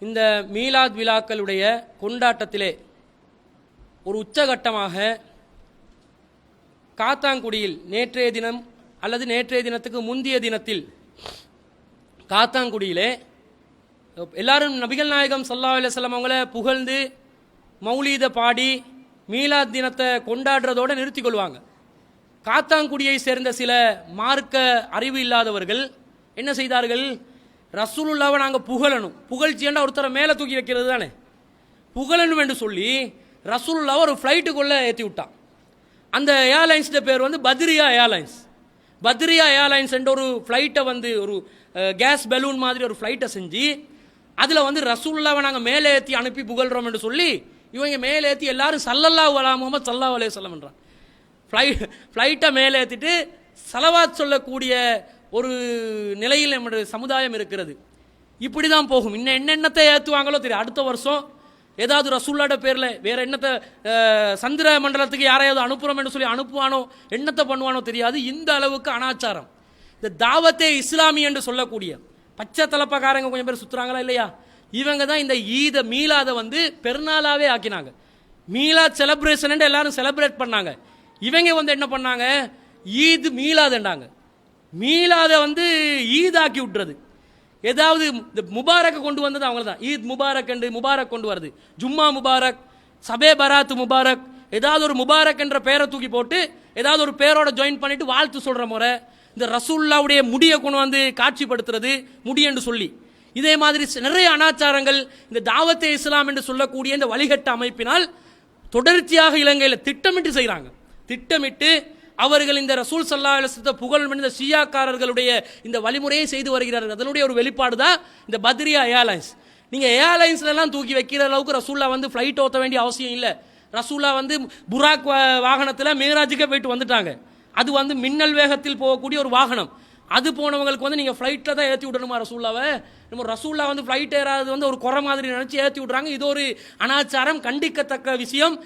இந்த மீலாத் விழாக்களுடைய கொண்டாட்டத்திலே ஒரு உச்சகட்டமாக காத்தாங்குடியில் நேற்றைய தினம் அல்லது நேற்றைய தினத்துக்கு முந்தைய தினத்தில் காத்தாங்குடியிலே எல்லாரும் நபிகள் நாயகம் சல்லா அலுவலம் அவங்கள புகழ்ந்து மௌலீத பாடி மீலாத் தினத்தை கொண்டாடுறதோடு நிறுத்திக் கொள்வாங்க. காத்தாங்குடியை சேர்ந்த சில மார்க்க அறிவு இல்லாதவர்கள் என்ன செய்தார்கள்? ரசூலுல்லாவை நாங்கள் புகழணும். புகழ்ச்சியண்டா ஒருத்தரை மேலே தூக்கி வைக்கிறது தானே? புகழணும் என்று சொல்லி ரசூலுல்லாவை ஒரு ஃப்ளைட்டுக்குள்ளே ஏற்றி விட்டான். அந்த ஏர்லைன்ஸ்ட பேர் வந்து பத்ரியா ஏர்லைன்ஸ். பத்ரியா ஏர்லைன்ஸ் என்ற ஒரு ஃப்ளைட்டை வந்து ஒரு கேஸ் பலூன் மாதிரி ஒரு ஃப்ளைட்டை செஞ்சு அதில் வந்து ரசூல்லாவை நாங்கள் மேலே ஏற்றி அனுப்பி புகழ்கிறோம் என்று சொல்லி இவங்க மேலே ஏற்றி எல்லாரும் சல்லல்லா வலா முகமது சல்லா அலே சொல்லம் ஃப்ளைட் ஃப்ளைட்டை மேலே ஏற்றிட்டு சலவாத் சொல்லக்கூடிய ஒரு நிலையில் நம்முடைய சமுதாயம் இருக்கிறது. இப்படி தான் போகும். இன்னும் என்னென்னத்தை ஏற்றுவாங்களோ தெரியும். அடுத்த வருஷம் ஏதாவது ரசூல்லாட பேரில் வேறு என்னத்தை சந்திர மண்டலத்துக்கு யாரையாவது அனுப்புகிறோம் என்று சொல்லி அனுப்புவானோ என்னத்தை பண்ணுவானோ தெரியாது. இந்த அளவுக்கு அனாச்சாரம். இந்த தாவத்தே இஸ்லாமி என்று சொல்லக்கூடிய பச்சை தலப்பக்காரங்க கொஞ்சம் பேர் சுற்றுறாங்களா இல்லையா? இவங்க தான் இந்த ஈத மீலாதை வந்து பெருநாளாகவே ஆக்கினாங்க. மீலா செலப்ரேஷன் எல்லாரும் செலப்ரேட் பண்ணாங்க. இவங்க வந்து என்ன பண்ணாங்க? ஈத் மீலாதுண்டாங்க மீலாத வந்து ஈதாக்கி விட்டுறது. ஏதாவது இந்த முபாரக்கை கொண்டு வந்தது அவங்கள தான் ஈத் முபாரக் என்று முபாரக் கொண்டு வருது. ஜும்மா முபாரக் சபே பராத் முபாரக் ஏதாவது ஒரு முபாரக் என்ற பெயரை தூக்கி போட்டு ஏதாவது ஒரு பேரோட ஜாயின் பண்ணிட்டு வாழ்த்து சொல்கிற முறை இந்த ரசூல்லாவுடைய முடியை கொண்டு வந்து காட்சிப்படுத்துறது முடி என்று சொல்லி. இதே மாதிரி நிறைய அனாச்சாரங்கள் இந்த தாவத்தே இஸ்லாம் என்று சொல்லக்கூடிய இந்த வழிகட்ட அமைப்பினால் தொடர்ச்சியாக இலங்கையில் திட்டமிட்டு செய்கிறாங்க திட்டமிட்டு அவர்கள் இந்த ரசூல் சல்லா அலிஸ்லத்தை புகழ் இந்த ஷியாக்காரர்களுடைய இந்த வழிமுறையை செய்து வருகிறார்கள். அதனுடைய ஒரு வெளிப்பாடு தான் இந்த பத்ரியா ஏர்லைன்ஸ். நீங்கள் ஏர்லைன்ஸ்லாம் தூக்கி வைக்கிற அளவுக்கு ரசூல்லா வந்து ஃப்ளைட் ஓத்த வேண்டிய அவசியம் இல்லை. ரசூல்லா வந்து புராக் வாகனத்தில் மேராஜுக்கே போயிட்டு வந்துட்டாங்க. அது வந்து மின்னல் வேகத்தில் போகக்கூடிய ஒரு வாகனம். அது போனவங்களுக்கு வந்து நீங்கள் ஃப்ளைட்டில் தான் ஏற்றி விடணுமா ரசூல்லாவை? நம்ம ரசூல்லா வந்து ஃப்ளைட் ஏறாது வந்து ஒரு குறை மாதிரி நினச்சி ஏற்றி விட்றாங்க. இது ஒரு அனாச்சாரம் கண்டிக்கத்தக்க விஷயம்.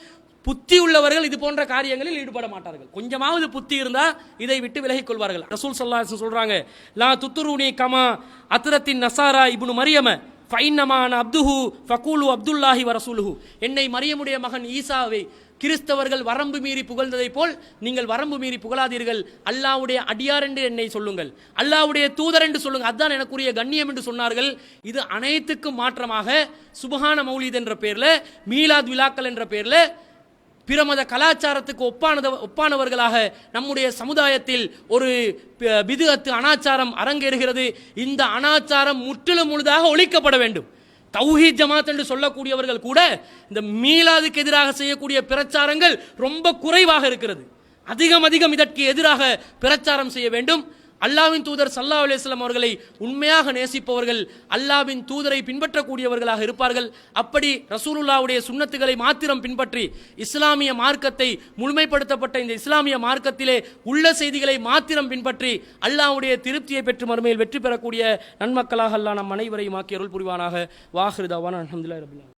புத்தி உள்ளவர்கள் இது போன்ற காரியங்களில் ஈடுபட மாட்டார்கள். கொஞ்சமாவது புத்தி இருந்தால் இதை விட்டு விலகிக் கொள்வார்கள். ரசூல் சல்லா சொல்றாங்க லா துத்துருனி கமா அத்ரத்தின் நசாரா இப்னு மரியம ஃபைன்னமான அப்துஹு ஃபகூலு அப்துல்லாஹி வரசூலுஹு என்னை மரியமுடைய மகன் ஈசாவை கிறிஸ்தவர்கள் வரம்பு மீறி புகழ்ந்ததை போல் நீங்கள் வரம்பு மீறி புகழாதீர்கள். அல்லாவுடைய அடியார் என்று என்னை சொல்லுங்கள். அல்லாவுடைய தூதர் என்று சொல்லுங்கள். அதுதான் எனக்குரிய கண்ணியம் என்று சொன்னார்கள். இது அனைத்துக்கும் மாற்றமாக சுபஹான மௌலித் என்ற பேர்ல மீலாத் விழாக்கள் என்ற பெயரில் பிரமத கலாச்சாரத்துக்கு ஒப்பானத ஒப்பானவர்களாக நம்முடைய சமுதாயத்தில் ஒரு விதுகத்து அனாச்சாரம் அரங்கேறுகிறது. இந்த அனாச்சாரம் முற்றிலும் முழுதாக ஒழிக்கப்பட வேண்டும். தௌஹி ஜமாத் என்று சொல்லக்கூடியவர்கள் கூட இந்த மீலாதுக்கு எதிராக செய்யக்கூடிய பிரச்சாரங்கள் ரொம்ப குறைவாக இருக்கிறது. அதிகம் அதிகம் இதற்கு எதிராக பிரச்சாரம் செய்ய வேண்டும். அல்லாவின் தூதர் சல்லா அலுவலாம் அவர்களை உண்மையாக நேசிப்பவர்கள் அல்லாவின் தூதரை பின்பற்றக்கூடியவர்களாக இருப்பார்கள். அப்படி ரசூலுல்லாவுடைய சுண்ணத்துகளை மாத்திரம் பின்பற்றி இஸ்லாமிய மார்க்கத்தை முழுமைப்படுத்தப்பட்ட இந்த இஸ்லாமிய மார்க்கத்திலே உள்ள செய்திகளை மாத்திரம் பின்பற்றி அல்லாவுடைய திருப்தியை பெற்று மறுமையில் வெற்றி பெறக்கூடிய நன்மக்களாக அல்லா நம் அனைவரையும் ஆக்கிய அருள் புரிவானாக. வாஹிருதாவான அலமதுல்லா ரபுல்லா